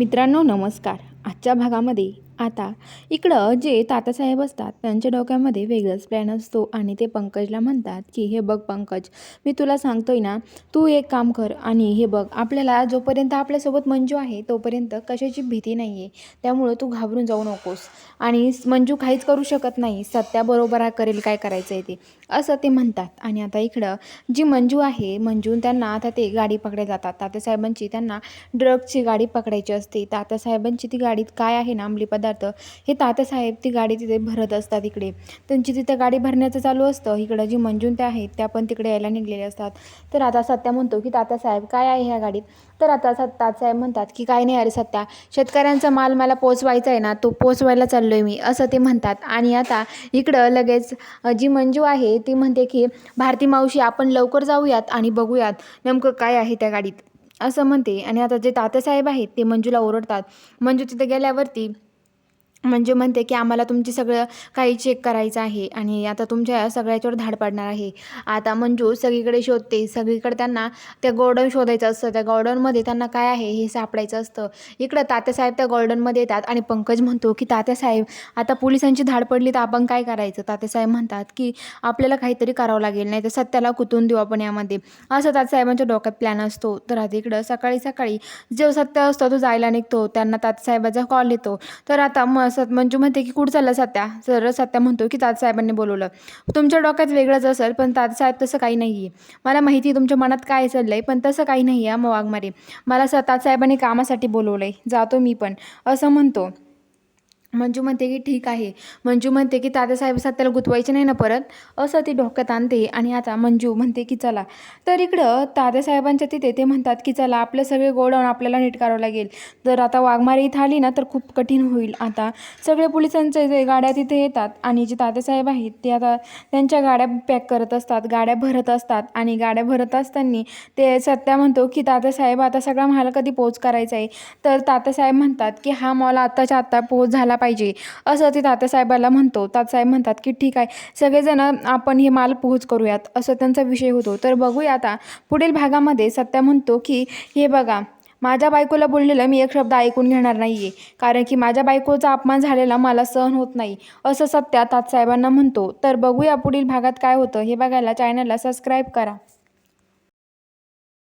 मित्रांनो नमस्कार आजच्या भागामध्ये. आता इकडं जे तातासाहेब असतात त्यांच्या डोक्यामध्ये वेगळंच प्लॅन असतो आणि ते पंकजला म्हणतात की हे बघ पंकज मी तुला सांगतोय ना तू एक काम कर आणि हे बघ आपल्याला जोपर्यंत आपल्यासोबत मंजू आहे तोपर्यंत कशाची भीती नाही आहे त्यामुळं तू घाबरून जाऊ नकोस. आणि मंजू काहीच करू शकत नाही. सत्याबरोबर करेल काय करायचं आहे ते. असं ते म्हणतात. आणि आता इकडं जी मंजू आहे मंजू त्यांना आता ते गाडी पकडे जातात. तातासाहेबांची त्यांना ड्रगची गाडी पकडायची असते. तातासाहेबांची ती गाडी काय आहे ना अंमली पदार्थ? हे तात्यासाहेब ती गाडी तिथे भरत असतात इकडे. त्यांची तिथं गाडी भरण्याचं चालू असतं. इकडं जी मंजुंत्या त्या आहेत त्या पण तिकडे यायला निघलेल्या असतात. तर आता सत्या म्हणतो की तात्यासाहेब काय आहे ह्या गाडीत? तर आता सत तात्यासाहेब म्हणतात की काय नाही अरे सत्या शेतकऱ्यांचा माल मला पोचवायचा आहे ना तो पोचवायला चाललो आहे मी असं ते म्हणतात. आणि आता इकडं लगेच जी मंजू आहे ती म्हणते की भारती मावशी आपण लवकर जाऊयात आणि बघूयात नेमकं काय आहे त्या गाडीत. असं म्हणते. आणि आता जे तात्यासाहेब आहेत ते मंजूला ओरडतात. मंजू तिथे गेल्यावरती म्हणजे म्हणते की आम्हाला तुमची सगळं काही चेक करायचं आहे आणि आता तुमच्या सगळ्याच्यावर धाड पाडणार आहे. आता मंजू सगळीकडे शोधते. सगळीकडे त्यांना त्या गॉर्डन शोधायचं असतं. त्या गॉर्डनमध्ये त्यांना काय आहे हे सापडायचं असतं. इकडं तात्यासाहेब त्या गॉर्डनमध्ये येतात आणि पंकज म्हणतो की तात्यासाहेब आता पोलिसांची धाड पडली तर आपण काय करायचं? तात्यासाहेब म्हणतात की आपल्याला काहीतरी करावं लागेल नाही तर सत्याला कुतून देऊ आपण यामध्ये. असं तात्यासाहेबांच्या डोक्यात प्लॅन असतो. तर आता इकडं सकाळी सकाळी जो सत्य असतो तो जायला निघतो. त्यांना तात्यासाहेबाचा कॉल येतो. तर आता मग सत मंजू म्हणते की कुठं चाललं सत्या? सर सत्या म्हणतो की तात्यासाहेबांनी बोलवलं. तुमच्या डोक्यात वेगळंच असेल पण तातसाहेब तसं काही नाही आहे मला माहिती आहे तुमच्या मनात काय चाललं आहे पण तसं काही नाही आहे मग वाघमारे. मला स तात्यासाहेबांनी कामासाठी बोलवलं आहे जातो मी पण. असं म्हणतो. मंजू म्हणते की ठीक आहे. मंजू म्हणते की तात्यासाहेब सत्याला गुतवायचे नाही ना परत. असं ती डोक्यात आणते आणि आता मंजू म्हणते की चला. तर इकडं तात्यासाहेबांच्या तिथे ते म्हणतात की चला आपलं सगळे गोडाऊन आपल्याला नीट करावं लागेल. जर आता वाघमारी इथं आली ना तर खूप कठीण होईल आता. सगळे पोलिसांचे जे गाड्या तिथे येतात आणि जे तात्यासाहेब आहेत ते आता त्यांच्या गाड्या पॅक करत असतात गाड्या भरत असतात. आणि गाड्या भरत असताना ते सत्या म्हणतो की तात्यासाहेब आता सगळा माल कधी पोच करायचा आहे? तर तात्यासाहेब म्हणतात की हा मॉल आत्ताच्या आत्ता पोच झाला पाहिजे. असं ते तात्यासाहेबाला म्हणतो. तात्यासाहेब म्हणतात की ठीक आहे सगळेजण आपण हे माल पोहोच करूयात. असं त्यांचा विषय होतो. तर बघूया आता पुढील भागामध्ये सत्या म्हणतो की हे बघा माझ्या बायकोला बोललेलं मी एक शब्द ऐकून घेणार नाही आहे कारण की माझ्या बायकोचा अपमान झालेला मला सहन होत नाही. असं सत्या तात्साहेबांना म्हणतो. तर बघूया पुढील भागात काय होतं. हे बघायला चॅनलला सबस्क्राईब करा.